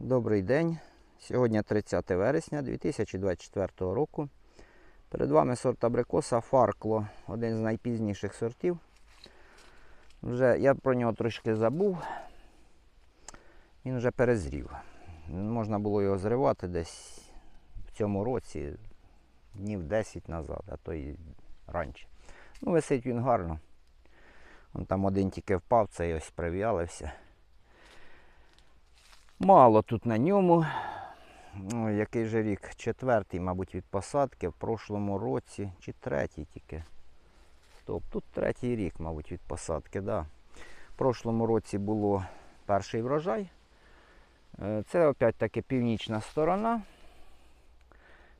Добрий день. Сьогодні 30 вересня 2024 року. Перед вами сорт абрикоса Фаркло, один з найпізніших сортів. Вже я про нього трошки забув. Він вже перезрів. Можна було його зривати десь в цьому році, днів 10 назад, а то і раніше. Ну, висить він гарно. Вон там один тільки впав, цей ось прив'ялився. Мало тут на ньому. Ну, який же рік? Четвертий, мабуть, від посадки. В прошлому році, чи третій тільки. Стоп, тут третій рік, мабуть, від посадки, да. В прошлому році було перший врожай. Е, Це опять таки північна сторона.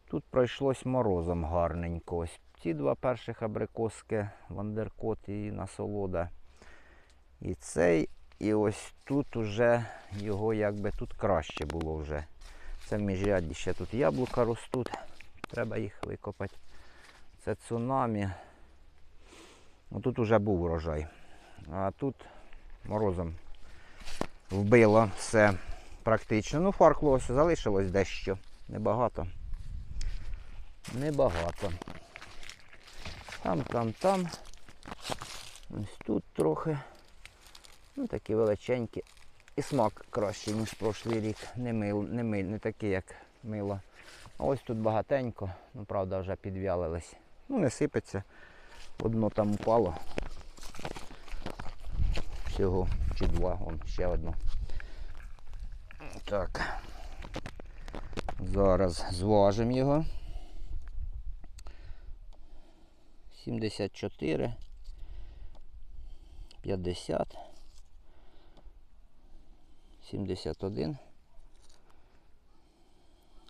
Тут пройшлось морозом гарненько. Ось ці два перших абрикоски, Вандеркот і насолода. І цей, і ось тут уже його якби тут краще було вже. Це в міжряді ще тут яблука ростуть. Треба їх викопати. Це цунамі. Ну, тут вже був урожай. А тут морозом вбило все практично. Ну, фаркло залишилось дещо. Небагато. Небагато. Там, там, там. Ось тут трохи. Ну, такі величенькі. І смак кращий, ніж прошлий рік. Не мил, не мил, не такий, як мило. А ось тут багатенько, ну правда вже підвялились. Ну не сипеться. Одно там упало. Всього чи два, вон ще одно. Так. Зараз зважимо його. 74. 50. 71.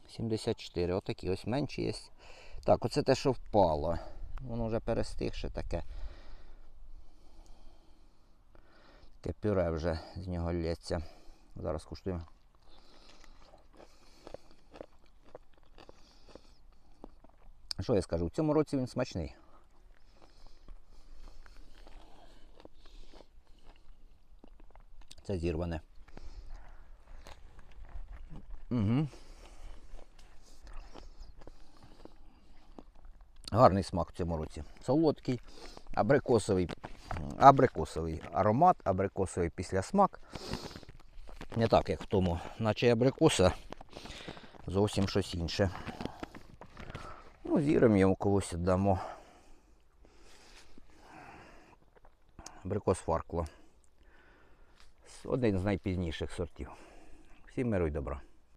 74. Отакі ось менші є. Так, оце те, що впало. Воно вже перестигше таке. Таке пюре вже з нього лється. Зараз куштуємо. Що я скажу? В цьому році він смачний. Це зірване. Угу. Гарний смак в цьому році. Солодкий, абрикосовий, абрикосовий аромат, абрикосовий післясмак. Не так, як в тому, наче абрикоса, зовсім щось інше. Ну, зіримо йому когось дамо. Абрикос фаркло один з найпізніших сортів. Всім миру й добра.